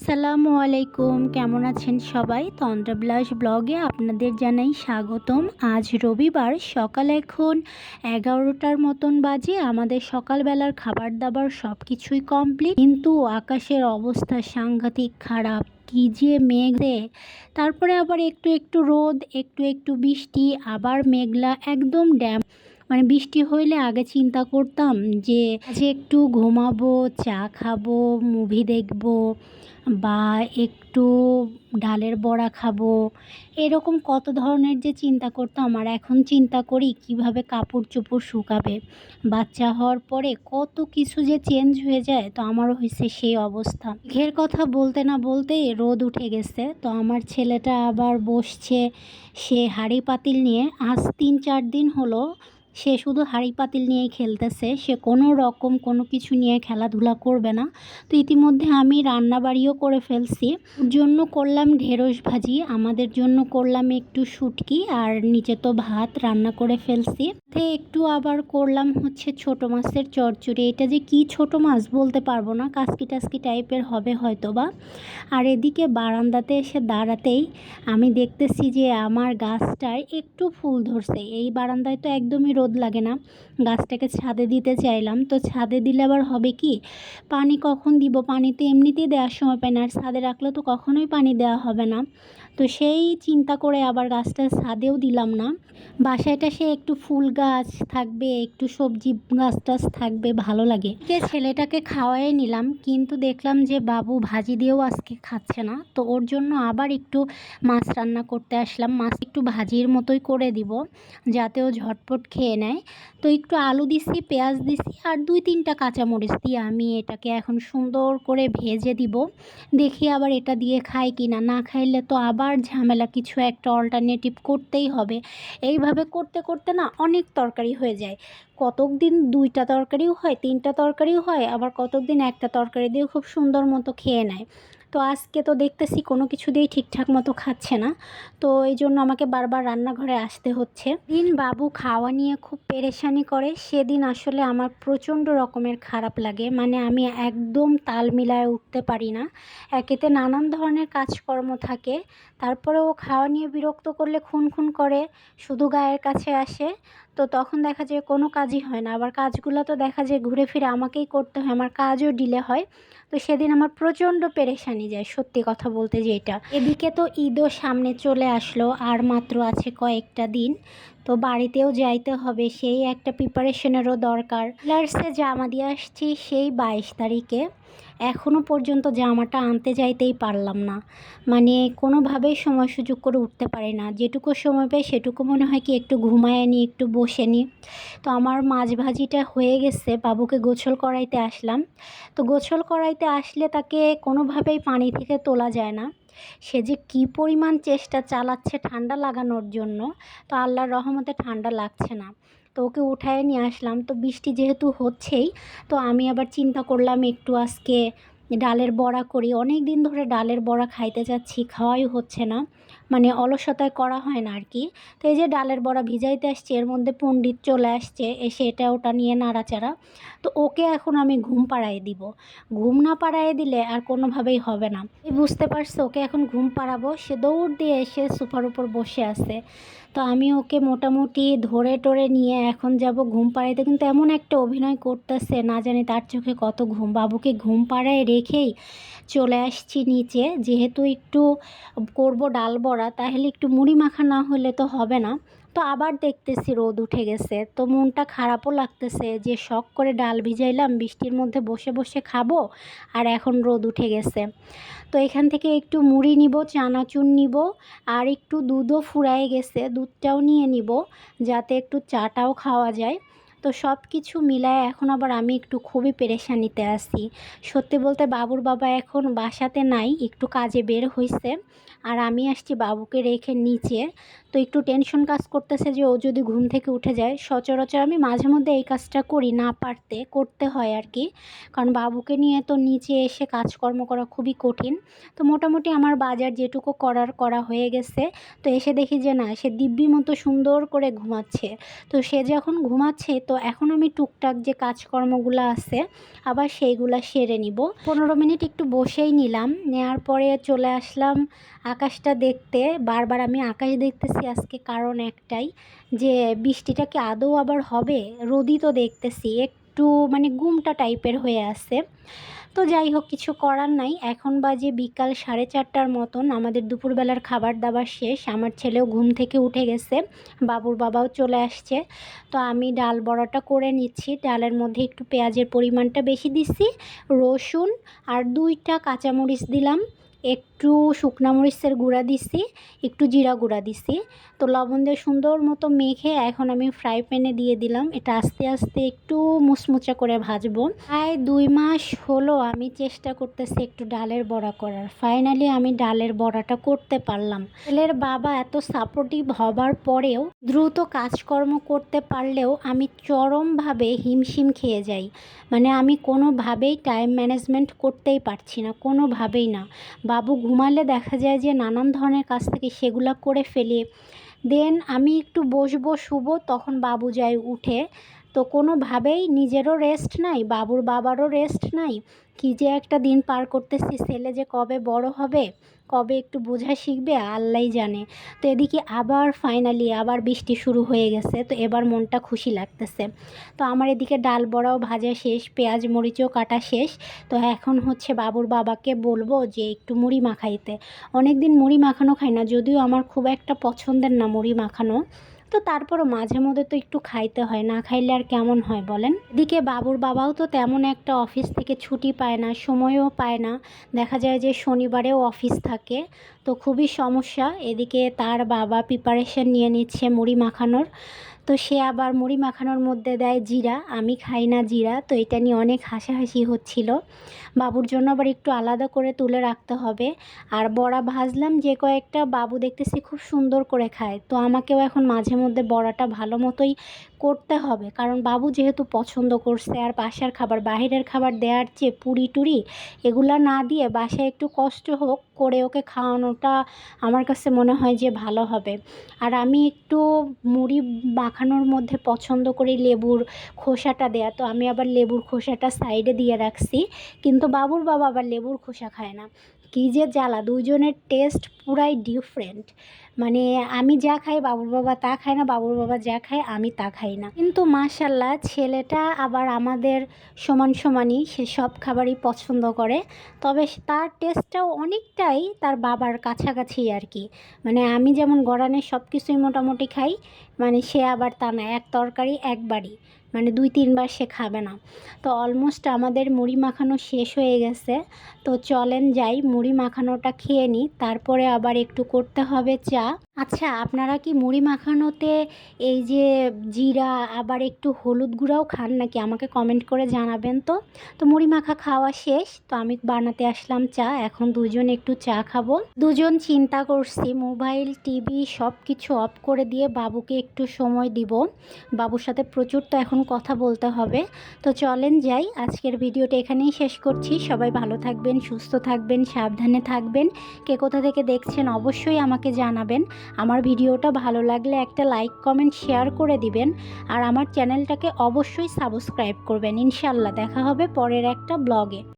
আসসালামু আলাইকুম, কেমন আছেন সবাই? তন্দ্রাবিলাস ব্লগে আপনাদের জানাই স্বাগতম। আজ রবিবার, সকাল এখন এগারোটার মতন বাজে। আমাদের সকালবেলার খাবার দাবার সব কিছুই কমপ্লিট কিন্তু আকাশের অবস্থা সাংঘাতিক খারাপ। কি যে মেঘ তারপরে আবার একটু একটু রোদ, একটু একটু বৃষ্টি, আবার মেঘলা, একদম ড্যাম। মানে বৃষ্টি হইলে আগে চিন্তা করতাম যে যে একটু ঘুমাবো, চা খাব মুভি দেখব। বা একটু ডালের বড়া খাব, এরকম কত ধরনের যে চিন্তা করতাম আর এখন চিন্তা করি কীভাবে কাপড় চোপড় শুকাবে। বাচ্চা হওয়ার পরে কত কিছু যে চেঞ্জ হয়ে যায়, তো আমারও হয়েছে সেই অবস্থা। ঘের কথা বলতে না বলতেই রোদ উঠে গেছে, তো আমার ছেলেটা আবার বসছে সে হাঁড়ি পাতিল নিয়ে। আজ তিন চার দিন হলো সে শুধু হাঁড়ি পাতিল নিয়েই খেলতেছে, সে কোনো রকম কোনো কিছু নিয়ে খেলাধুলা করবে না। তো ইতিমধ্যে আমি রান্নাবাড়িও করে ফেলছি। জন্য করলাম ঢেঁড়স ভাজি, আমাদের জন্য করলাম একটু শুটকি আর নিচে তো ভাত রান্না করে ফেলছি। তে একটু আবার করলাম হচ্ছে ছোট মাছের চচ্চড়ি এটা যে কি ছোট মাছ বলতে পারব না, কাসকি টাসকি টাইপের হবে হয়তো বা আর এদিকে বারান্দাতে এসে দাঁড়াতেই আমি দেখতেছি যে আমার গাছটায় একটু ফুল ধরছে। এই বারান্দায় তো একদমই রোদ লাগে না। গাছটাকে ছাদে দিতে চাইলাম। তো ছাদে দিলে আবার হবে কি? পানি কখন দিব? পানি তো এমনিতেই দেওয়ার সময় পাই না। আর ছাদে রাখলে তো কখনোই পানি দেওয়া হবে না। তো সেই চিন্তা করে আবার গাছটা ছাদেও দিলাম না। বাসায়টা সে একটু ফুল গাছ থাকবে, একটু সবজি গাছ টাছ থাকবে, ভালো লাগে। কে ছেলেটাকে খাওয়াই নিলাম, কিন্তু দেখলাম যে বাবু ভাজি দিয়েও আজকে খাচ্ছে না। তো ওর জন্য আবার একটু মাছ রান্না করতে আসলাম। মাছ একটু ভাজির মতোই করে দিব, যাতে ও ঝটপট খেয়ে নেয়। তো একটু আলু দিছি, পেঁয়াজ দিছি আর দুই তিনটা কাঁচামরিচ দিয়ে আমি এটাকে এখন সুন্দর করে ভেজে দিব। দেখি আবার এটা দিয়ে খাই কি না না খাইলে তো আবার ঝামেলা, কিছু একটা অল্টারনেটিভ করতেই হবে। এইভাবে করতে করতে না অনেক তরকারি হয়ে যায়। কতক দিন দুইটা তরকারিও হয়, তিনটা তরকারিও হয়, আবার কতক দিন একটা তরকারি দিয়েও খুব সুন্দর মতো খেয়ে নেয়। তো আজকে তো দেখতেছি কোনো কিছু দিয়েই ঠিকঠাক মতো খাচ্ছে না। তো এই জন্য আমাকে বারবার রান্নাঘরে আসতে হচ্ছে। দিন বাবু খাওয়া নিয়ে খুব পেরেশানি করে। সেদিন আসলে আমার প্রচণ্ড রকমের খারাপ লাগে। মানে আমি একদম তাল মিলায় উঠতে পারি না। একেতে নানান ধরনের কাজকর্ম থাকে। তারপরে ও খাওয়া নিয়ে বিরক্ত করলে খুন খুন করে। শুধু গায়ের কাছে আসে। তো তখন দেখা যায় কোনো কাজই হয় না। আবার কাজগুলো তো দেখা যায় ঘুরে ফিরে আমাকেই করতে হয়, আমার কাজও ডিলে হয়। তো সেদিন আমার প্রচণ্ড পেরেশানি যায়, সত্যি কথা বলতে যে এটা। এদিকে তো ঈদও সামনে চলে আসলো, আর মাত্র আছে কয়েকটা দিন। তো বাড়িতেও যাইতে হবে, সেই একটা প্রিপারেশনেরও দরকার। লার্সে জামা দিয়ে আসছি সেই বাইশ তারিখে। এখনও পর্যন্ত জামাটা আনতে যাইতেই পারলাম না। মানে কোনোভাবেই সময় সুযোগ করে উঠতে পারি না। যেটুকু সময় পাই সেটুকু মনে হয় কি একটু ঘুমায় নিই একটু বসে নিই তো আমার মাছ ভাজিটা হয়ে গেছে, বাবুকে গোছল করাইতে আসলাম। তো গোছল করাইতে আসলে তাকে কোনোভাবেই পানি থেকে তোলা যায় না। সে যে কী পরিমাণ চেষ্টা চালাচ্ছে ঠান্ডা লাগানোর জন্য, তো আল্লাহর রহমতে ঠান্ডা লাগছে না। তো ওকে উঠায় নিয়ে আসলাম। তো বৃষ্টি যেহেতু হচ্ছেই, তো আমি আবার চিন্তা করলাম একটু আজকে ডালের বড়া করি। অনেক দিন ধরে ডালের বড়া খাইতে যাচ্ছি, খাওয়াই হচ্ছে না। মানে অলসতায় করা হয় না আর কি তো এই যে ডালের বড়া ভিজাইতে আসছে, এর মধ্যে পণ্ডিত চলে আসছে, এসে এটা ওটা নিয়ে নাড়াচাড়া। তো ওকে এখন আমি ঘুম পাড়াই দিব। ঘুম না পাড়াই দিলে আর কোনোভাবেই হবে না। বুঝতে পারছ, ওকে এখন ঘুম পাড়াবো। সে দৌড় দিয়ে এসে সোফার উপর বসে আছে। তো আমি ওকে মোটামুটি ধরে টরে নিয়ে এখন যাব ঘুম পাড়াইতে। কিন্তু এমন একটা অভিনয় করতেছে, না জানি তার চোখে কত ঘুম। বাবুকে ঘুম পাড়ায় রেখেই চলে আসছি নিচে। যেহেতু একটু করব ডাল বড়া, তাহলে একটু মুড়ি মাখা না হলে তো হবে না। তো আবার দেখতেছি রোদ উঠে গেছে। তো মনটা খারাপও লাগতেছে যে শখ করে ডাল ভিজাইলাম, বৃষ্টির মধ্যে বসে বসে খাব, আর এখন রোদ উঠে গেছে। তো এখান থেকে একটু মুড়ি নিব, চানাচুর নিব, আর একটু দুধও ফুরায় গেছে, দুধটাও নিয়ে নিব, যাতে একটু চাটাও খাওয়া যায়। তো সব কিছু মিলায় এখন আবার আমি একটু খুবই পেরেশানিতে আছি। সত্যি বলতে বাবুর বাবা এখন বাসাতে নাই, একটু কাজে বের হয়েছে আর আমি আসছি বাবুকে রেখে নিচে। তো একটু টেনশন কাজ করতেছে যে ও যদি ঘুম থেকে উঠে যায়, সচরাচর আমি মাঝে মধ্যে এই কাজটা করি না পারতে, করতে হয় আর কি। কারণ বাবুকে নিয়ে তো নিচে এসে কাজকর্ম করা খুবই কঠিন। তো মোটামুটি আমার বাজার যেটুকু করার করা হয়ে গেছে। তো এসে দেখি যে না, সে দিব্যি মতো সুন্দর করে ঘুমাচ্ছে। তো সে যখন ঘুমাচ্ছে তো এখন আমি টুকটাক যে কাজকর্মগুলো আছে, আবার সেইগুলো সেরে নিব। পনেরো মিনিট একটু বসেই নিলাম নেওয়ার পরে চলে আসলাম আকাশটা দেখতে। বারবার আমি আকাশ দেখতেছি, আজকে কারণ একটাই যে বৃষ্টিটা কি আদৌ আবার হবে? রোদই তো দেখতেছি একটু মানে গুমটা টাইপের হয়ে আছে। তো যাই হোক, কিছু করার নাই। এখন বাজে বিকাল সাড়ে চারটার মতন। আমাদের দুপুরবেলার খাবার দাবার শেষ। আমার ছেলেও ঘুম থেকে উঠে গেছে। বাবুর বাবাও চলে আসছে। তো আমি ডাল বড়াটা করে নিচ্ছি। ডালের মধ্যে একটু পেঁয়াজের পরিমাণটা বেশি দিচ্ছি। রসুন আর দুইটা কাঁচামরিচ দিলাম। একটু শুকনা মরিচের গুঁড়া দিছি, একটু জিরা গুঁড়া দিছি। তো লবণ দিয়ে সুন্দর মতো মেখে এখন আমি ফ্রাই প্যানে দিয়ে দিলাম। এটা আস্তে আস্তে একটু মুচমুচা করে ভাজবো। প্রায় দুই মাস হলো আমি চেষ্টা করতেছি একটু ডালের বড়া করার। ফাইনালি আমি ডালের বড়াটা করতে পারলাম। ছেলের বাবা এত সাপোর্টিভ হবার পরেও দ্রুত কাজকর্ম করতে পারলেও আমি চরমভাবে হিমশিম খেয়ে যাই। মানে আমি কোনোভাবেই টাইম ম্যানেজমেন্ট করতেই পারছি না, কোনোভাবেই না। বাবু ঘুমালে দেখা যায় যে নানান ধরনের কাজ থেকে, সেগুলো করে ফেলি। দেন আমি একটু বসবো, শুবো, তখন বাবু যায় উঠে। তো কোনোভাবেই নিজেরও রেস্ট নাই, বাবুর বাবারও রেস্ট নাই। কী যে একটা দিন পার করতেছি, ছেলে যে কবে বড় হবে? কবে একটু বোঝা শিখবে আল্লাহ জানে। তো এদিকে আবার ফাইনালি আবার বৃষ্টি শুরু হয়ে গেছে, তো এবার মনটা খুশি লাগতেছে। তো আমার এদিকে ডাল বড়াও ভাজা শেষ, পেঁয়াজ মরিচও কাটা শেষ। তো এখন হচ্ছে বাবুর বাবাকে বলব যে একটু মুড়ি মাখাইতে। অনেক দিন মুড়ি মাখানো খাই না, যদিও আমার খুব একটা পছন্দের না মুড়ি মাখানো। তো তারপরও মাঝে মধ্যে তো একটু খাইতে হয়, না খাইলে আর কেমন হয় বলেন? এদিকে বাবুর বাবাও তো তেমন একটা অফিস থেকে ছুটি পায় না, সময়ও পায় না। দেখা যায় যে শনিবারেও অফিস থাকে, তো খুবই সমস্যা। এদিকে তার বাবা প্রিপারেশন নিয়ে নিচ্ছে মুড়ি মাখানোর। তো সে আবার মুড়ি মাখানোর মধ্যে দেয় জিরা। আমি খাই না জিরা, তো এটা নিয়ে অনেক হাসাহাসি হচ্ছিল। বাবুর জন্য আবার একটু আলাদা করে তুলে রাখতে হবে। আর বড়া ভাজলাম যে কয়েকটা, বাবু দেখতেছি খুব সুন্দর করে খায়। তো আমাকেও এখন মাঝে মধ্যে বড়াটা ভালো মতোই করতে হবে। কারণ বাবু যেহেতু পছন্দ করছে, আর বাসার খাবার, বাহিরের খাবার দেওয়ার চেয়ে পুরি টুরি এগুলা না দিয়ে বাসায় একটু কষ্ট হোক, করে ওকে খাওয়ানোটা আমার কাছে মনে হয় যে ভালো হবে। আর আমি একটু মুড়ি মাখানোর মধ্যে পছন্দ করি লেবুর খোসাটা দেয়া। তো আমি আবার লেবুর খোসাটা সাইডে দিয়ে রাখছি। কিন্তু বাবুর বাবা আবার লেবুর খোসা খায় না। কী যে জ্বালা দুজনের টেস্ট পুরাই ডিফারেন্ট মানে আমি যা খাই বাবুর বাবা তা খায় না, বাবুর বাবা যা খায় আমি তা খাই না। কিন্তু মাশাল্লাহ ছেলেটা আবার আমাদের সমান সমানই, সে সব খাবারই পছন্দ করে। তবে তার টেস্টটাও অনেকটাই তার বাবার কাছাকাছি আর কি। মানে আমি যেমন গড়ানের সব কিছুই মোটামুটি খাই মানে সে আবার তা না, এক তরকারি একবারই মানে দুই, তিনবার সে খাবে না। তো অলমোস্ট আমাদের মুড়ি মাখানো শেষ হয়ে গেছে। তো চলেন যাই, মুড়ি মাখানোটা খেয়ে নিই। তারপরে আবার একটু করতে হবে চা। আচ্ছা আপনারা কি মুড়ি মাখানোতে এই যে জিরা, আবার একটু হলুদ গুঁড়াও খান নাকি? আমাকে কমেন্ট করে জানাবেন তো। তো মুড়ি মাখা খাওয়া শেষ, তো আমি বানাতে আসলাম চা। এখন দুজন একটু চা খাব। দুজন চিন্তা করছি, মোবাইল, টিভি সব কিছু অফ করে দিয়ে বাবুকে একটু সময় দিব। বাবুর সাথে প্রচুর তো এখন কথা বলতে হবে। তো চলেন যাই, আজকের ভিডিওটা এখানেই শেষ করছি। সবাই ভালো থাকবেন, সুস্থ থাকবেন, সাবধানে থাকবেন। কে কোথা থেকে দেখছেন অবশ্যই আমাকে জানাবেন। আমার ভিডিওটা ভালো লাগলে একটা লাইক, কমেন্ট, শেয়ার করে দিবেন। আর আমার চ্যানেলটাকে অবশ্যই সাবস্ক্রাইব করবেন। ইনশাল্লাহ দেখা হবে পরের একটা ব্লগে।